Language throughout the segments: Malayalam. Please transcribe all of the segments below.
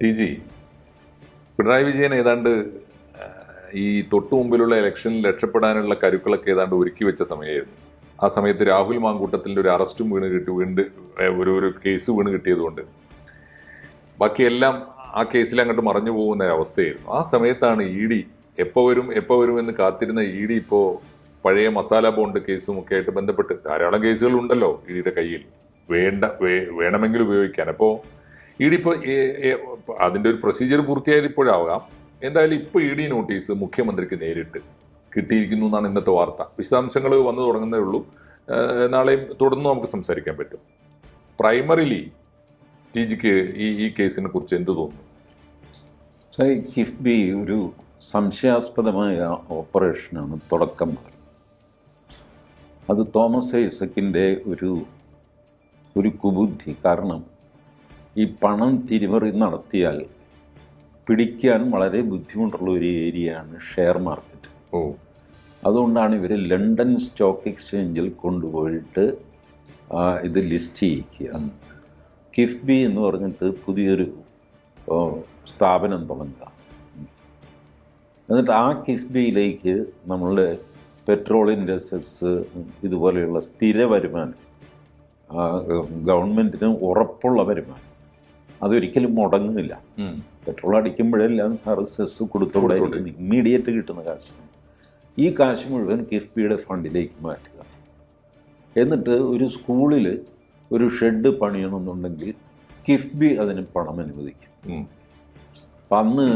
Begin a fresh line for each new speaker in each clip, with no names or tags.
ടി ജി പിണറായി വിജയൻ ഏതാണ്ട് ഈ തൊട്ടു മുമ്പിലുള്ള ഇലക്ഷനിൽ രക്ഷപ്പെടാനുള്ള കരുക്കളൊക്കെ ഏതാണ്ട് ഒരുക്കി വെച്ച സമയമായിരുന്നു. ആ സമയത്ത് രാഹുൽ മാങ്കൂട്ടത്തിന്റെ ഒരു അറസ്റ്റും വീണ് കിട്ടി വീണ്ട് ഒരു ഒരു കേസ് വീണ് കിട്ടിയതുകൊണ്ട്. ബാക്കിയെല്ലാം ആ കേസിൽ അങ്ങോട്ട് മറഞ്ഞു പോകുന്ന അവസ്ഥയായിരുന്നു. ആ സമയത്താണ് ഇ ഡി എപ്പോൾ വരും എപ്പോൾ വരുമെന്ന് കാത്തിരുന്ന ഇ ഡി ഇപ്പോൾ പഴയ മസാല ബോണ്ട് കേസും ഒക്കെ ആയിട്ട് ബന്ധപ്പെട്ട് ധാരാളം കേസുകൾ ഉണ്ടല്ലോ ഇ ഡിയുടെ കയ്യിൽ. വേണ്ട വേണമെങ്കിൽ ഉപയോഗിക്കാൻ. അപ്പോൾ ഇ ഡി ഇപ്പോൾ അതിന്റെ ഒരു പ്രൊസീജിയർ പൂർത്തിയായത് ഇപ്പോഴാവാം. എന്തായാലും ഇപ്പോൾ ഇ ഡി നോട്ടീസ് മുഖ്യമന്ത്രിക്ക് നേരിട്ട് കിട്ടിയിരിക്കുന്നു എന്നാണ് ഇന്നത്തെ വാർത്ത. വിശദാംശങ്ങൾ വന്നു തുടങ്ങുന്നേ ഉള്ളൂ. നാളെയും തുടർന്ന് നമുക്ക് സംസാരിക്കാൻ പറ്റും. പ്രൈമറിലി ടി ജിക്ക് ഈ ഈ കേസിനെ കുറിച്ച് എന്ത് തോന്നുന്നു?
കിഫ്ബി ഒരു സംശയാസ്പദമായ ഓപ്പറേഷനാണ്. തുടക്കം അത് തോമസ് ഐസക്കിന്റെ ഒരു ഒരു കുബുദ്ധി. കാരണം ഈ പണം തിരിമറി നടത്തിയാൽ പിടിക്കാൻ വളരെ ബുദ്ധിമുട്ടുള്ള ഒരു ഏരിയയാണ് ഷെയർ മാർക്കറ്റ്.
ഓ.
അതുകൊണ്ടാണ് ഇവർ ലണ്ടൻ സ്റ്റോക്ക് എക്സ്ചേഞ്ചിൽ കൊണ്ടുപോയിട്ട് ഇത് ലിസ്റ്റ് ചെയ്യിക്കുക. കിഫ്ബി എന്ന് പറഞ്ഞിട്ട് പുതിയൊരു സ്ഥാപനം തുടങ്ങുക എന്നിട്ട് ആ കിഫ്ബിയിലേക്ക് നമ്മൾ പെട്രോളിന്റെ സെസ് ഇതുപോലെയുള്ള സ്ഥിര വരുമാനം ഗവൺമെന്റിന് ഉറപ്പുള്ള വരുമാനം അതൊരിക്കലും മുടങ്ങുന്നില്ല. പെട്രോൾ അടിക്കുമ്പോഴെല്ലാം സാറ് സെസ് കൊടുത്തോടെ ഇമ്മീഡിയറ്റ് കിട്ടുന്ന കാശ്. ഈ കാശ് മുഴുവൻ കിഫ്ബിയുടെ ഫണ്ടിലേക്ക് മാറ്റുക. എന്നിട്ട് ഒരു സ്കൂളിൽ ഒരു ഷെഡ് പണിയണമെന്നുണ്ടെങ്കിൽ കിഫ്ബി അതിന് പണം അനുവദിക്കും. അപ്പം അന്ന്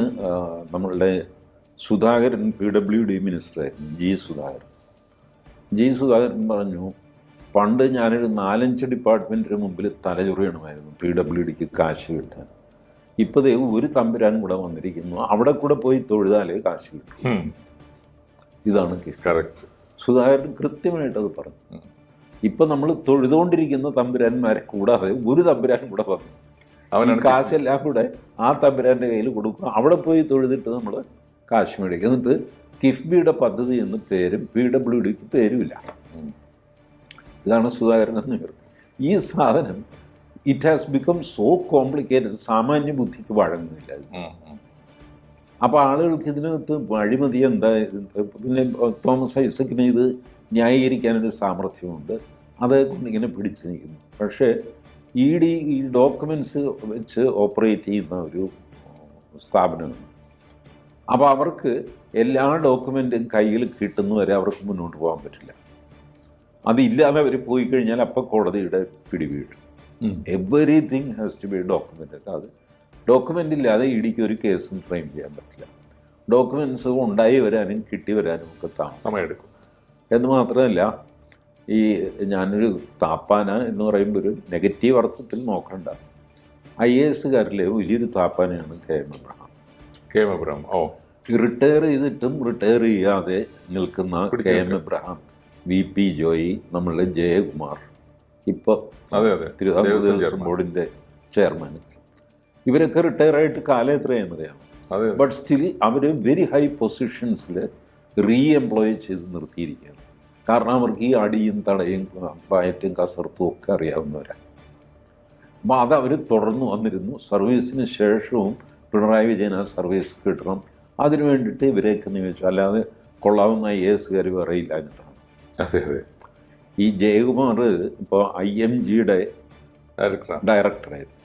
നമ്മളുടെ സുധാകരൻ പി ഡബ്ല്യു ഡി മിനിസ്റ്ററായിരുന്നു ജി സുധാകരൻ. ജി സുധാകരൻ പറഞ്ഞു പണ്ട് ഞാനൊരു നാലഞ്ച് ഡിപ്പാർട്ട്മെന്റിന് മുമ്പിൽ തലചൊറിയണമായിരുന്നു. പി ഡബ്ല്യു ഡിക്ക് കാശ് കിട്ടാൻ. ഇപ്പോൾ ദൈവം ഒരു തമ്പുരാൻ കൂടെ വന്നിരിക്കുന്നു. അവിടെ കൂടെ പോയി തൊഴുതാലേ കാശ് കിട്ടും. ഇതാണ്
കറക്റ്റ്
സുധാകരൻ കൃത്യമായിട്ട് അത് പറഞ്ഞു. ഇപ്പം നമ്മൾ തൊഴുതുകൊണ്ടിരിക്കുന്ന തമ്പുരാന്മാരെ കൂടാതെ ഒരു തമ്പുരാൻ കൂടെ വന്നു.
അവനാണ്
കാശെല്ലാം കൂടെ ആ തമ്പുരാന്റെ കയ്യിൽ കൊടുക്കും. അവിടെ പോയി തൊഴുതിട്ട് നമ്മൾ കാശ് മേടിക്കും. എന്നിട്ട് കിഫ്ബിയുടെ പദ്ധതി എന്ന് പേരും പി ഡബ്ല്യു ഡിക്ക് പേരുമില്ല. ഇതാണ് സുധാകരൻ എന്ന് പേര് ഈ സാധനം it has become so complicated സാമാന്യ ബുദ്ധിക്ക് വഴങ്ങുന്നില്ല. അപ്പോൾ ആളുകൾക്ക് ഇതിനകത്ത് അഴിമതി എന്താ പിന്നെ തോമസ് ഐസക്കിന് ഇത് ന്യായീകരിക്കാനൊരു സാമർഥ്യമുണ്ട്. അതേ കൊണ്ട് ഇങ്ങനെ പിടിച്ചു നിൽക്കുന്നു. പക്ഷേ ഇ ഡി ഈ ഡോക്യുമെന്റ്സ് വെച്ച് ഓപ്പറേറ്റ് ചെയ്യുന്ന ഒരു സ്ഥാപനമാണ് അപ്പോൾ അവർക്ക് എല്ലാ ഡോക്യുമെന്റും കയ്യിൽ കിട്ടുന്നവരെ അവർക്ക് മുന്നോട്ട് പോകാൻ പറ്റില്ല. അതില്ലാതെ അവർ പോയി കഴിഞ്ഞാൽ അപ്പം കോടതിയുടെ പിടിവീഴും. Everything has to be document അത് ഡോക്യുമെന്റ് ഇല്ലാതെ ഇടിക്ക് ഒരു കേസും ഫ്രെയിം ചെയ്യാൻ പറ്റില്ല. ഡോക്യുമെന്റ്സ് ഉണ്ടായി വരാനും കിട്ടി വരാനും ഒക്കെ താമസം.
സമയമെടുക്കും.
എന്ന് മാത്രമല്ല ഈ ഞാനൊരു താപ്പാന എന്ന് പറയുമ്പോൾ ഒരു നെഗറ്റീവ് അർത്ഥത്തിൽ നോക്കണ്ട. ഐ എ എസുകാരിലെ വലിയൊരു താപ്പാനയാണ് K M Abraham
K M Abraham ഓ.
റിട്ടയർ ചെയ്തിട്ടും റിട്ടയർ ചെയ്യാതെ നിൽക്കുന്ന K M Abraham V P Joy നമ്മളുടെ ജയകുമാർ. ഇപ്പോൾ
അതെ അതെ.
തിരുവിതാംകൂർ
ദേവസ്വം.
ബോർഡിന്റെ
ചെയർമാൻ
ഇവരൊക്കെ റിട്ടയർ ആയിട്ട് കാലം
എത്രയാണെന്നറിയാം
ബട്ട് സ്റ്റിൽ അവർ വെരി ഹൈ പൊസിഷൻസിൽ റീ എംപ്ലോയ് ചെയ്ത് നിർത്തിയിരിക്കുകയാണ്. കാരണം അവർക്ക് ഈ അടിയും തടയും പായറ്റും കസർത്തും ഒക്കെ അറിയാവുന്നവരാണ് അപ്പോൾ അത് അവർ തുടർന്ന് വന്നിരുന്നു. സർവീസിന് ശേഷവും പിണറായി വിജയൻ ആ സർവീസ് കിട്ടണം. അതിനു വേണ്ടിയിട്ട് ഇവരെയൊക്കെ നിയമിച്ചു അല്ലാതെ കൊള്ളാവുന്ന ഐ എ എസുകാർ പറയില്ല എന്നിട്ടാണ്.
അതെ അതെ
ഈ ജയകുമാർ ഇപ്പോൾ ഐ എം ജിയുടെ
ഡയറക്ടറാണ്
ഡയറക്ടറായിരുന്നു.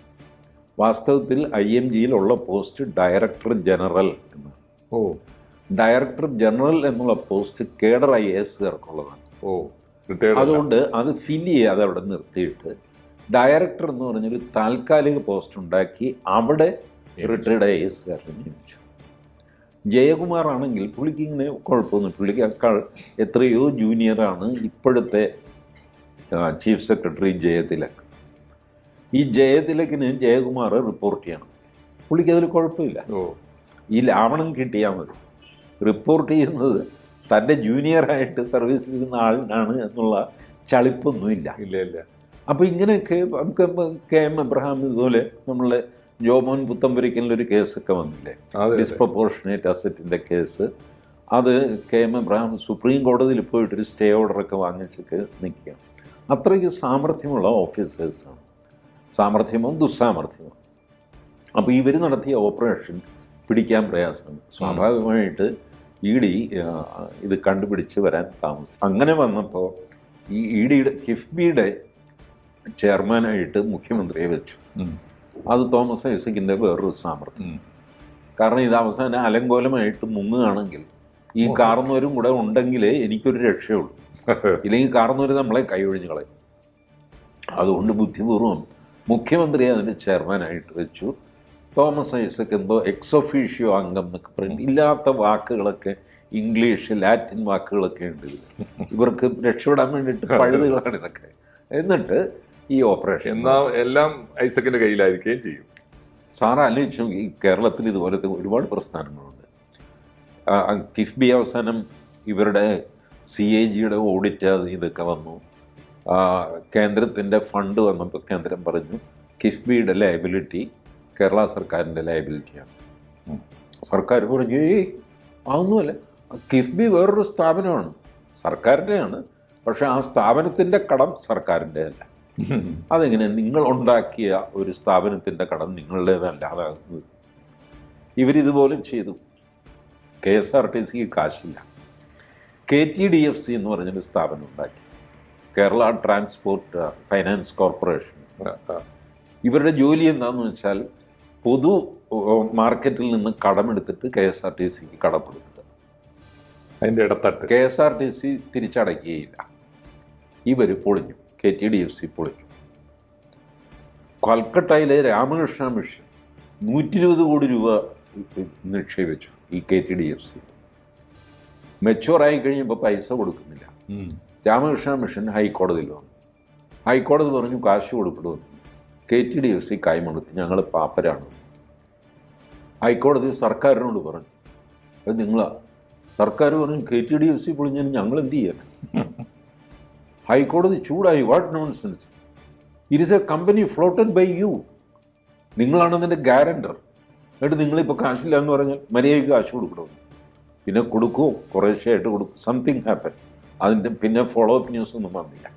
വാസ്തവത്തിൽ ഐ എം ജിയിലുള്ള പോസ്റ്റ് ഡയറക്ടർ ജനറൽ എന്നാണ്.
ഓ.
ഡയറക്ടർ ജനറൽ എന്നുള്ള പോസ്റ്റ് കേഡർ ഐ എ എസുകാർക്കുള്ളതാണ്
ഓ
അതുകൊണ്ട് അത് ഫില്ല് ചെയ്യാതെ അവിടെ നിർത്തിയിട്ട് ഡയറക്ടർ എന്ന് പറഞ്ഞൊരു താൽക്കാലിക പോസ്റ്റ് ഉണ്ടാക്കി അവിടെ റിട്ടയർഡ് ഐ എസ് കാരനെ നിയമിച്ചു. ജയകുമാർ ആണെങ്കിൽ പുള്ളിക്ക് ഇങ്ങനെ കുഴപ്പമൊന്നും പുള്ളിക്കാൾ എത്രയോ ജൂനിയറാണ് ഇപ്പോഴത്തെ ചീഫ് സെക്രട്ടറി ജയതിലക് ഈ ജയതിലക്കിന് ജയകുമാർ റിപ്പോർട്ട് ചെയ്യണം. പുള്ളിക്ക് അതിൽ കുഴപ്പമില്ല.
ഓ.
ഈ ലാവണം കിട്ടിയാൽ മതി. റിപ്പോർട്ട് ചെയ്യുന്നത് തന്റെ ജൂനിയറായിട്ട് സർവീസ് ചെയ്യുന്ന ആളിനാണ് എന്നുള്ള ചളിപ്പൊന്നുമില്ല.
ഇല്ല ഇല്ല.
അപ്പോൾ ഇങ്ങനെയൊക്കെ നമുക്ക് കെ എം എബ്രഹാം ഇതുപോലെ നമ്മളെ ജോമോൻ പുത്തമ്പുരിക്കലിന്റെ ഒരു കേസൊക്കെ വന്നില്ലേ? ഡിസ്പ്രപ്പോർഷനേറ്റ് അസറ്റിന്റെ കേസ്. അത് കെ എം എബ്രഹാം സുപ്രീം കോടതിയിൽ പോയിട്ടൊരു സ്റ്റേ ഓർഡറൊക്കെ വാങ്ങിച്ചൊക്കെ നിൽക്കുക അത്രയ്ക്ക് സാമർഥ്യമുള്ള ഓഫീസേഴ്സാണ്. സാമർഥ്യമോ ദുസ്സാമർഥ്യമോ? അപ്പോൾ ഇവർ നടത്തിയ ഓപ്പറേഷൻ പിടിക്കാൻ പ്രയാസമാണ് സ്വാഭാവികമായിട്ട് ഇ ഡി ഇത് കണ്ടുപിടിച്ച് വരാൻ താമസം. അങ്ങനെ വന്നപ്പോൾ ഈ ഇ ഡിയുടെ കിഫ്ബിയുടെ ചെയർമാനായിട്ട് മുഖ്യമന്ത്രിയെ വെച്ചു. അത് തോമസ് ഐസക്കിന്റെ വേറൊരു സാമർത്ഥ്യം കാരണം ഇത് അവസാനം അലങ്കോലമായിട്ട് മുങ്ങുകയാണെങ്കിൽ ഈ. കാർന്നവരും കൂടെ ഉണ്ടെങ്കിലേ എനിക്കൊരു രക്ഷയുള്ളൂ. ഇല്ലെങ്കിൽ കാർന്നവർ നമ്മളെ കൈയൊഴിഞ്ഞ് കളയും. അതുകൊണ്ട് ബുദ്ധിപൂർവം മുഖ്യമന്ത്രിയെ അതിന് ചെയർമാനായിട്ട് വെച്ചു. തോമസ് ഐസക് എന്തോ എക്സ് ഒഫീഷ്യോ അംഗം എന്നൊക്കെ പറയും. ഇല്ലാത്ത വാക്കുകളൊക്കെ ഇംഗ്ലീഷ് ലാറ്റിൻ വാക്കുകളൊക്കെ ഉണ്ട് ഇവർക്ക് രക്ഷപ്പെടാൻ വേണ്ടിയിട്ട് പഴുതുകളാണ് ഇതൊക്കെ. എന്നിട്ട് ഈ ഓപ്പറേഷൻ
എന്നാ എല്ലാം ഐസക്കിന്റെ കയ്യിലായിരിക്കുകയും ചെയ്യും.
സാറ ആലോചിച്ചു ഈ കേരളത്തിൽ ഇതുപോലത്തെ ഒരുപാട് പ്രസ്ഥാനങ്ങളുണ്ട്. കിഫ്ബി അവസാനം ഇവരുടെ സി എ ജിയുടെ ഓഡിറ്റ് ഇതൊക്കെ വന്നു. കേന്ദ്രത്തിന്റെ ഫണ്ട് വന്നപ്പോൾ കേന്ദ്രം പറഞ്ഞു കിഫ്ബിയുടെ ലയബിലിറ്റി കേരള സർക്കാരിന്റെ ലയബിലിറ്റിയാണ്. സർക്കാർ പറഞ്ഞു ഏയ് അതൊന്നുമല്ല. കിഫ്ബി വേറൊരു സ്ഥാപനമാണ്. സർക്കാരിന്റെയാണ് പക്ഷേ ആ സ്ഥാപനത്തിന്റെ കടം സർക്കാരിന്റെ അല്ല അതെങ്ങനെ? നിങ്ങൾ ഉണ്ടാക്കിയ ഒരു സ്ഥാപനത്തിന്റെ കടം നിങ്ങളുടേതല്ലാതാകുന്നത് ഇവരിതുപോലെ ചെയ്തു. കെ എസ് ആർ ടി സിക്ക് കാശില്ല. K T D F C എന്ന് പറഞ്ഞൊരു സ്ഥാപനം ഉണ്ടാക്കി. Kerala transport finance corporation. ഇവരുടെ ജോലി എന്താണെന്ന് വെച്ചാൽ പൊതു മാർക്കറ്റിൽ നിന്ന് കടമെടുത്തിട്ട് കെ എസ് ആർ ടി സിക്ക് കടപ്പെടുക്കുക
അതിന്റെ ഇടത്തട്ട്.
K S R T C തിരിച്ചടയ്ക്കുകയില്ല ഇവർ പൊളിഞ്ഞു. K T D F C പൊളിച്ചു കൊൽക്കട്ടയിലെ രാമകൃഷ്ണ മിഷൻ നൂറ്റി ഇരുപത് കോടി രൂപ നിക്ഷേപിച്ചു ഈ K T D F C. മെച്ചുവറായി കഴിഞ്ഞപ്പോൾ പൈസ കൊടുക്കുന്നില്ല. രാമകൃഷ്ണ മിഷൻ ഹൈക്കോടതിയിൽ വന്നു. ഹൈക്കോടതി പറഞ്ഞു കാശ് കൊടുക്കണമെന്ന് K T D F C കൈമണത്തി ഞങ്ങൾ പാപ്പരാണ്. ഹൈക്കോടതി സർക്കാരിനോട് പറഞ്ഞു. അത് നിങ്ങളാ. സർക്കാർ പറഞ്ഞു K T D F C പൊളിഞ്ഞാൽ ഞങ്ങൾ എന്ത് ചെയ്യാൻ ഹൈക്കോടതി ചൂടായി. What nonsense it is a company floated by you നിങ്ങളാണ് അതിന്റെ ഗ്യാരണ്ടർ എന്നിട്ട് നിങ്ങളിപ്പോൾ കാശില്ല എന്ന് പറഞ്ഞാൽ മര്യാദയ്ക്ക് കാശ് കൊടുക്കണം? പിന്നെ കൊടുക്കുമോ കുറേശ്ശെയായിട്ട് കൊടുക്കും. സംതിങ് ഹാപ്പൻ അതിന്റെ പിന്നെ ഫോളോ അപ്പ് ന്യൂസ് ഒന്നും വന്നില്ല.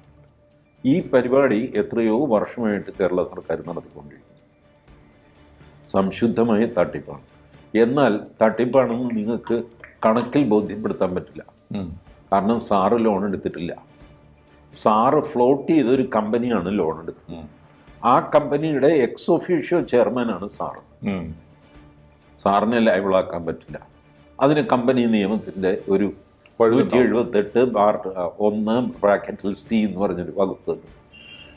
ഈ പരിപാടി എത്രയോ വർഷമായിട്ട് കേരള സർക്കാർ നടത്തിക്കൊണ്ടിരിക്കുന്നു. സംശുദ്ധമായ തട്ടിപ്പാണ്. എന്നാൽ തട്ടിപ്പാണെന്ന് നിങ്ങൾക്ക് കണക്കിൽ ബോധ്യപ്പെടുത്താൻ പറ്റില്ല. കാരണം സാറ് ലോൺ എടുത്തിട്ടില്ല. സാറ് ഫ്ലോട്ട് ചെയ്ത ഒരു കമ്പനിയാണ് ലോൺ എടുത്തത്. ആ കമ്പനിയുടെ എക്സ് ഒഫീഷ്യോ ചെയർമാനാണ് സാറ്. സാറിനെ ലൈവിളാക്കാൻ പറ്റില്ല. അതിന് കമ്പനി നിയമത്തിന്റെ ഒരു നൂറ്റി
പഴുതുണ്ടാവും.
എഴുപത്തെട്ട് ബാർ ഒന്ന് ബ്രാക്കറ്റിൽ സി എന്ന് പറഞ്ഞൊരു വകുപ്പ്.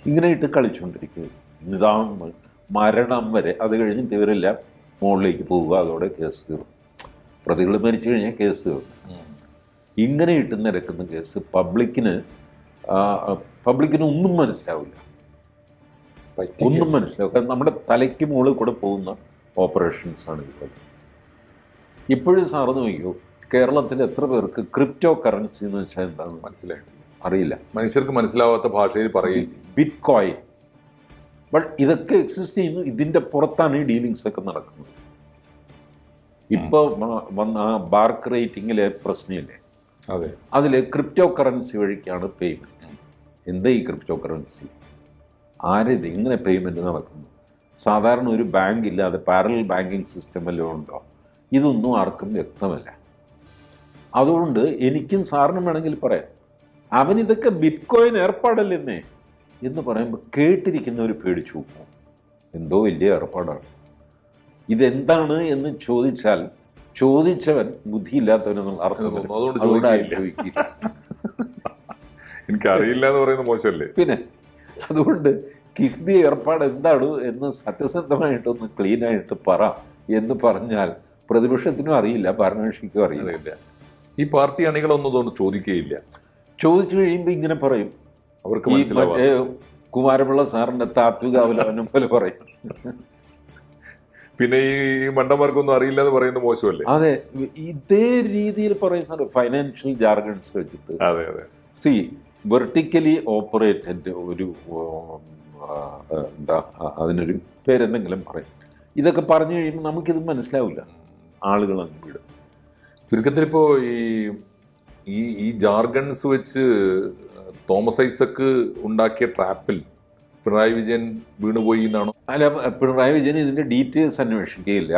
ഇങ്ങനെ ഇട്ട് കളിച്ചുകൊണ്ടിരിക്കുക നിതാം മരണം വരെ അത് കഴിഞ്ഞിട്ട് ഇവരെല്ലാം മുകളിലേക്ക് പോവുക. അതോടെ കേസ് തീർന്നു. പ്രതികൾ മരിച്ചു കഴിഞ്ഞാൽ കേസ് തീർന്നു. ഇങ്ങനെ ഇട്ട് നിരക്കുന്ന കേസ് പബ്ലിക്കിന് പബ്ലിക്കിന് ഒന്നും മനസ്സിലാവില്ല. ഒന്നും മനസ്സിലാവും കാരണം നമ്മുടെ തലയ്ക്ക് മുകളിൽ കൂടെ പോകുന്ന ഓപ്പറേഷൻസ് ആണ് ഇതുപോലെ ഇപ്പോഴും സാറ് നോക്കിയോ കേരളത്തിൽ എത്ര പേർക്ക് ക്രിപ്റ്റോ കറൻസി എന്ന് വെച്ചാൽ എന്താണെന്ന്
മനസ്സിലായിട്ടില്ല?
അറിയില്ല.
മനുഷ്യർക്ക് മനസ്സിലാവാത്ത ഭാഷയിൽ പറയുകയും ചെയ്യും.
ബിറ്റ് കോയിൻ ബട്ട് ഇതൊക്കെ എക്സിസ്റ്റ് ചെയ്യുന്നു. ഇതിന്റെ പുറത്താണ് ഈ ഡീലിങ്സ് ഒക്കെ നടക്കുന്നത്. ഇപ്പോൾ വന്ന ബാർക്ക് റേറ്റിങ്ങിലെ പ്രശ്നമില്ലേ?
അതെ.
അതിൽ ക്രിപ്റ്റോ കറൻസി വഴിക്കാണ് പേയ്മെന്റ് എന്താ ഈ ക്രിപ്റ്റോ കറൻസി ആരിത് ഇങ്ങനെ പേയ്മെന്റ് നടക്കുന്നു? സാധാരണ ഒരു ബാങ്ക് ഇല്ലാതെ പാരലൽ ബാങ്കിങ് സിസ്റ്റം വല്ലതും ഉണ്ടോ? ഇതൊന്നും ആർക്കും വ്യക്തമല്ല. അതുകൊണ്ട് എനിക്കും സാറിനും വേണമെങ്കിൽ പറയാം. അവൻ ഇതൊക്കെ ബിറ്റ് കോയിൻ ഏർപ്പാടല്ലെന്നേ എന്ന് പറയുമ്പോൾ കേട്ടിരിക്കുന്നവർ പേടിച്ചു പോകും. എന്തോ വലിയ ഏർപ്പാടാണ്. ഇതെന്താണ് എന്ന് ചോദിച്ചാൽ ചോദിച്ചവൻ ബുദ്ധിയില്ലാത്തവനെന്നുള്ള അർത്ഥം.
അതുകൊണ്ട്
ചോദിക്കില്ല.
എനിക്ക് അറിയില്ല എന്ന് പറയുന്നത് മോശമല്ലേ?
പിന്നെ അതുകൊണ്ട് കിഫ്ബി ഏർപ്പാട് എന്താണ് എന്ന് സത്യസന്ധമായിട്ടൊന്ന് ക്ലീൻ ആയിട്ട് പറ എന്ന് പറഞ്ഞാൽ പ്രതിപക്ഷത്തിനും അറിയില്ല ഭരണകക്ഷിക്കും അറിയില്ല.
ഈ പാർട്ടി അണികളൊന്നും തോന്നുന്നു ചോദിക്കുകയില്ല.
ചോദിച്ചു കഴിയുമ്പോൾ ഇങ്ങനെ പറയും.
അവർക്ക്
മറ്റേ കുമാരപിള്ള സാറിന്റെ താത്വിക അവലോകനം പോലെ പറയും.
പിന്നെ ഈ മണ്ടന്മാർക്കൊന്നും അറിയില്ല എന്ന് പറയുന്നത് മോശമല്ലേ?
അതെ ഇതേ രീതിയിൽ പറയുന്ന ഫൈനാൻഷ്യൽ ജാർഗൺസ് വെച്ചിട്ട്.
അതെ അതെ.
സി വെർട്ടിക്കലി ഓപ്പറേറ്റഡ് ഒരു എന്താ അതിനൊരു പേരെന്തെങ്കിലും പറയും. ഇതൊക്കെ പറഞ്ഞു കഴിയുമ്പോൾ നമുക്കിത് മനസ്സിലാവില്ല. ആളുകൾ അങ്ങ് വിടും.
ചുരുക്കത്തിൽ ഇപ്പോൾ ഈ ഈ ഈ ജാർഗൺസ് വെച്ച് തോമസ് ഐസക്ക് ഉണ്ടാക്കിയ ട്രാപ്പിൽ പിണറായി വിജയൻ വീണുപോയി എന്നാണോ
അല്ല പിണറായി വിജയൻ ഇതിന്റെ ഡീറ്റെയിൽസ് അന്വേഷിക്കുകയില്ല.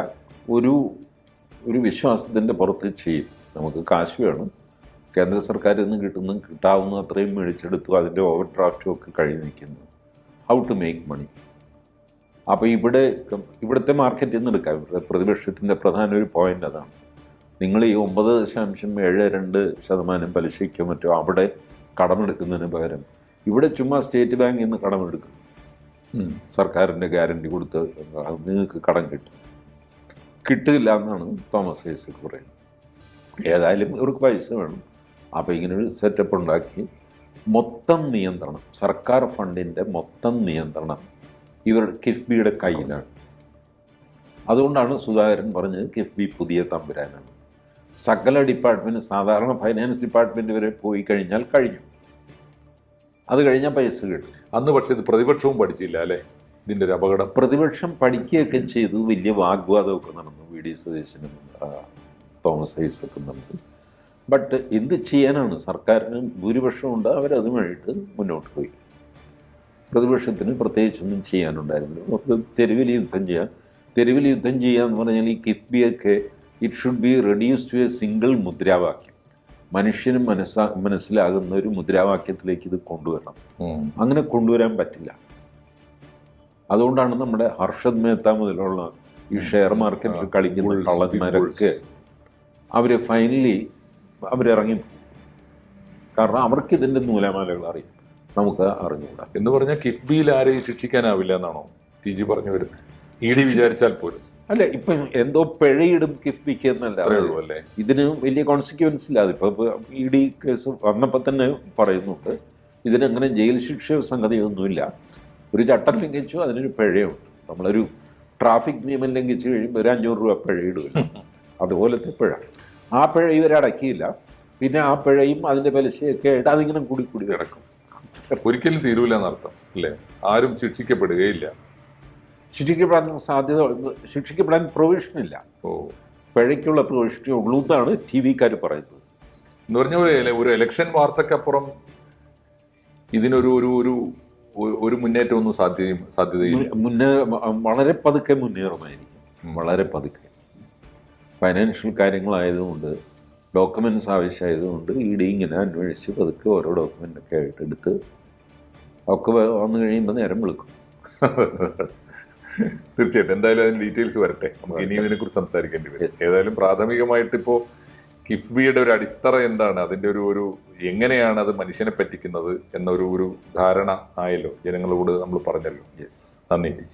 ഒരു ഒരു വിശ്വാസത്തിന്റെ പുറത്ത് ചെയ്യും. നമുക്ക് കാശ് വേണം. കേന്ദ്ര സർക്കാരിൽ നിന്ന് കിട്ടുന്ന കിട്ടാവുന്ന അത്രയും മേടിച്ചെടുത്തു. അതിന്റെ ഓവർ ഡ്രാഫ്റ്റും ഒക്കെ കഴിഞ്ഞ് നിൽക്കുന്നു. ഹൗ ടു മേക്ക് മണി അപ്പോൾ ഇവിടെ ഇവിടുത്തെ മാർക്കറ്റിൽ നിന്ന് എടുക്കാം. പ്രതിപക്ഷത്തിന്റെ പ്രധാന ഒരു പോയിന്റ് അതാണ്. നിങ്ങൾ ഈ ഒമ്പത് ദശാംശം ഏഴ് രണ്ട് ശതമാനം പലിശയ്ക്കോ മറ്റോ അവിടെ കടമെടുക്കുന്നതിന് പകരം ഇവിടെ ചുമ്മാ സ്റ്റേറ്റ് ബാങ്കിൽ നിന്ന് കടമെടുക്കും. സർക്കാരിന്റെ ഗ്യാരണ്ടി കൊടുത്ത് നിങ്ങൾക്ക് കടം കിട്ടും. കിട്ടില്ല എന്നാണ് തോമസ് ഐസക് പറയുന്നത്. ഏതായാലും ഇവർക്ക് പൈസ വേണം. അപ്പോൾ ഇങ്ങനെ ഒരു സെറ്റപ്പ് ഉണ്ടാക്കി. മൊത്തം നിയന്ത്രണം സർക്കാർ ഫണ്ടിന്റെ മൊത്തം നിയന്ത്രണം ഇവർ കിഫ്ബിയുടെ കയ്യിലാണ്. അതുകൊണ്ടാണ് സുധാകരൻ പറഞ്ഞത് കിഫ്ബി പുതിയ തമ്പുരാനാണ്. സകല ഡിപ്പാർട്ട്മെന്റ് സാധാരണ ഫൈനാൻസ് ഡിപ്പാർട്ട്മെന്റ് വരെ പോയി കഴിഞ്ഞാൽ കഴിഞ്ഞു. അത് കഴിഞ്ഞാൽ പൈസ കിട്ടും.
അന്ന് പക്ഷേ ഇത് പ്രതിപക്ഷവും പഠിച്ചില്ല അല്ലേ? ഇതിന്റെ ഒരു അപകടം.
പ്രതിപക്ഷം പഠിക്കുകയൊക്കെ ചെയ്തു വലിയ വാഗ്വാദമൊക്കെ നടന്നു. വി. ഡി. സതീശനും തോമസ് ഐസക്കും തമ്മിൽ. ബട്ട് എന്ത് ചെയ്യാനാണ്? സർക്കാരിന് ഭൂരിപക്ഷം ഉണ്ട് അവരതുമായിട്ട് മുന്നോട്ട് പോയി. പ്രതിപക്ഷത്തിന് പ്രത്യേകിച്ചൊന്നും ചെയ്യാനുണ്ടായിരുന്നില്ല. നമുക്ക് തെരുവിൽ യുദ്ധം ചെയ്യാം. തെരുവിൽ യുദ്ധം ചെയ്യുക എന്ന് പറഞ്ഞാൽ ഈ കിഫ്ബിയൊക്കെ it should be reduce to a single മുദ്രാവാക്യം. മനുഷ്യനും മനസ്സാ മനസ്സിലാകുന്ന ഒരു മുദ്രാവാക്യത്തിലേക്ക് ഇത് കൊണ്ടുവരണം. അങ്ങനെ കൊണ്ടുവരാൻ പറ്റില്ല. അതുകൊണ്ടാണ് നമ്മുടെ ഹർഷദ് മേത്ത മുതലുള്ള ഈ ഷെയർ മാർക്കറ്റിൽ കളിക്കുന്ന കള്ളന്മാരൊക്കെ അവർ ഫൈനലി അവരിറങ്ങി. കാരണം അവർക്ക് ഇതിന്റെ നൂലാമാലകൾ അറിയാം. നമുക്ക് അറിഞ്ഞുകൂടാ.
എന്ന് പറഞ്ഞാൽ കിഫ്ബിയിൽ ആരെയും ശിക്ഷിക്കാനാവില്ല എന്നാണോ ടി ജി പറഞ്ഞു വരുന്നത്. ഇ ഡി വിചാരിച്ചാൽ പോലും.
അല്ല ഇപ്പൊ എന്തോ പിഴയിടും കിഫ്ബിക്ക് എന്നല്ല.
അല്ലേ?
ഇതിന് വലിയ കോൺസിക്വൻസ് ഇല്ല. അതിപ്പോ ഇ ഡി കേസ് വന്നപ്പോൾ തന്നെ പറയുന്നുണ്ട്. ഇതിനങ്ങനെ ജയിൽ ശിക്ഷയോ സംഗതിയൊന്നുമില്ല. ഒരു ചട്ടം ലംഘിച്ചു അതിനൊരു പിഴയുണ്ട് നമ്മളൊരു ട്രാഫിക് നിയമം ലംഘിച്ചു കഴിയുമ്പോൾ ഒരു അഞ്ഞൂറ് രൂപ പിഴ ഇടുമല്ലോ അതുപോലത്തെ പിഴ. ആ പിഴ ഇവരടക്കിയില്ല പിന്നെ ആ പിഴയും അതിന്റെ പലിശയൊക്കെ ആയിട്ട് അതിങ്ങനെ കൂടി കൂടി കിടക്കും
ഒരിക്കലും തീരൂല എന്നർത്ഥം അല്ലേ? ആരും ശിക്ഷിക്കപ്പെടുകയില്ല.
ശിക്ഷിക്കപ്പെടാൻ സാധ്യത ശിക്ഷിക്കപ്പെടാൻ പ്രൊവിഷൻ ഇല്ല.
ഓ.
പിഴയ്ക്കുള്ള പ്രൊവിഷനേ ഉള്ളൂ എന്നാണ് ടി വിക്കാർ പറയുന്നത്.
എന്ന് പറഞ്ഞ പോലെ ഒരു ഇലക്ഷൻ വാർത്തക്കപ്പുറം ഇതിനൊരു ഒരു ഒരു ഒരു മുന്നേറ്റം ഒന്നും സാധ്യതയും സാധ്യതയില്ല
മുന്നേ വളരെ പതുക്കെ മുന്നേറുമായിരിക്കും. വളരെ പതുക്കെ. ഫൈനാൻഷ്യൽ കാര്യങ്ങളായതുകൊണ്ട് ഡോക്യുമെന്റ്സ് ആവശ്യമായതുകൊണ്ട് ഇ ഡി ഇങ്ങനെ അന്വേഷിച്ച് പതുക്കെ ഓരോ ഡോക്യുമെന്റൊക്കെ ആയിട്ട് എടുത്ത് ഒക്കെ വന്നു കഴിയുമ്പോൾ നേരം വിളിക്കും.
തീർച്ചയായിട്ടും. എന്തായാലും അതിന് ഡീറ്റെയിൽസ് വരട്ടെ. നമുക്ക് ഇനി ഇതിനെക്കുറിച്ച് സംസാരിക്കേണ്ടി വരും. ഏതായാലും പ്രാഥമികമായിട്ട് ഇപ്പോൾ കിഫ്ബിയുടെ ഒരു അടിത്തറ എന്താണ്? അതിന്റെ ഒരു ഒരു എങ്ങനെയാണ് അത് മനുഷ്യനെ പറ്റിക്കുന്നത് എന്നൊരു ഒരു ധാരണ ആയല്ലോ. ജനങ്ങളോട് നമ്മൾ പറഞ്ഞല്ലോ.
യെസ്
നന്ദി